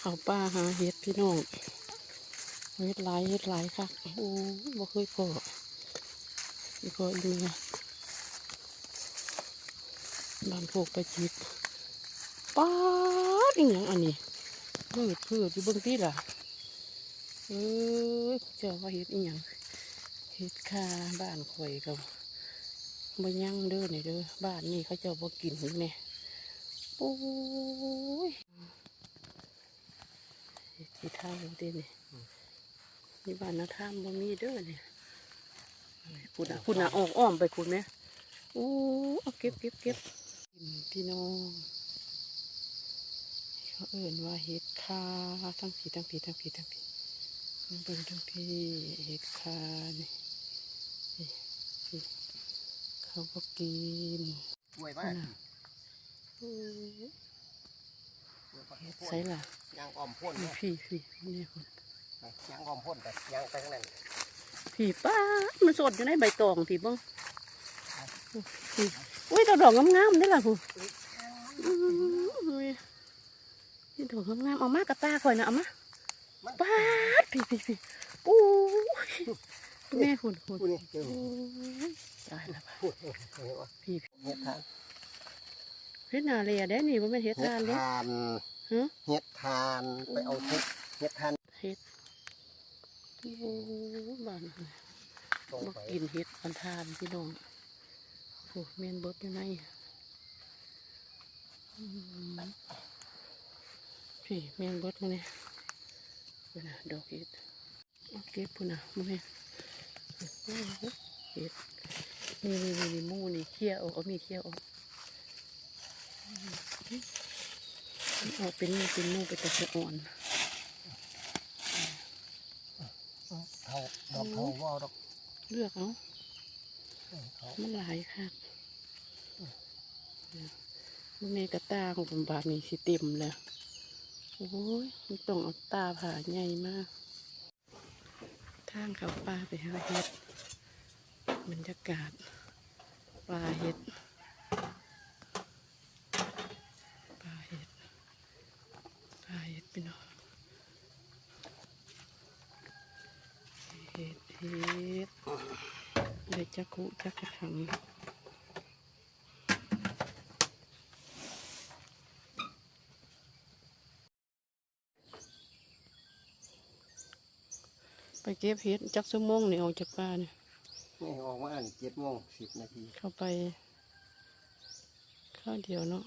เขาป่าหาเห็ดพี่น้องเห็ดหลายเห็ดหลายค่ะโอ้บ่เคยพออีพออีเมียบ้านโคกไปจิบป้าดอีหยังอันนี้พืชพืชอยู่เบื้องที่ล่ะเอ้ยเจ้าว่าเห็ดอีหยังเห็ดคาบ้านข่อยกับบ่ยังเด้อนี่เด้อบ้านนี่เขาเจ้าบ่กินแม่โอ้ ยที่ท่าเด้นี่นี่บ้านนาท่ามบ่มีเด้อเนี่ยคุณน่ะคุณน่ะออกอ้อมไปคุณไหมโอ้เอาเก็บเก็บเก็บพี่น้องเขาเอิ่นว่าเห็ดคาทั้งผีทั้งผีทั้งผีทั้งผีมันเป็นทั้งผีเห็ดคานี่นี่นี่เขาก็กินป่วยมากโอ้ยเห็ด ใส่ละยางออมพ่นนี่เนี่ยพี่พี่นี่คุณยางออมพ่นแต่ยางไปข้างนั้นผีป้าดมันสดอยู่ในใบตองผีบ้งผีอุ้ยดอกดอกงามๆนี่ล่ะผู้อื้อหือนี่ดอกงามๆเอามากระตาข่อยนะเอามาป้าดผีผีผีปูแม่คุณคุณพูดนี่เจอโอ้ยตายแล้วพูด เห็นว่าผีเห็ดทานเฮ็ดนาเลียได้นี่ว่าแม่นเฮ็ดเห็ดทานเด้ทานฮะเห็ดทานไปเอาเห็ดเห็ดทานเฮ็ดโอ้บ้านตรงบ่ไปกินเฮ็ดอันทานพี่น้องโอ้แม่นเบิดอยู่ในอืมพี่แม่นเบิดมาเนี่ยพุ่นน่ะดอกเฮ็ดเอาเก็บพุ่นน่ะมาแม่โอ้โหเฮ็ดนี่นี่นี่นี่หมูนี่เคี่ยวเอาเอามีดเคี่ยวเอาอื มเอาเป็นหมูเป็นหมูเป็นตะเกียอ่อนเท่าดอกเท่าว่าดอกเลือกเอาเขามันหลายค่ะมันเมกระตาของผมบาทนี่สิเต็มแล้วโอ้ยมันต้องเอาตาผ่าใหญ่มากทางเขาปลาไปหาเห็ดบรรยากาศปลาเห็ดปลาเห็ดปลาเห็ด พี่น้องเห็ดเห็ดเลยจักคุจักกระถังไปเก็บเห็ดจักชั่วโมงนี่ออกจากป่าเนี่ยไม่ออกมาอันเจ็ดโมงสิบนาที เข้าไป ข้าวเดียวเนาะ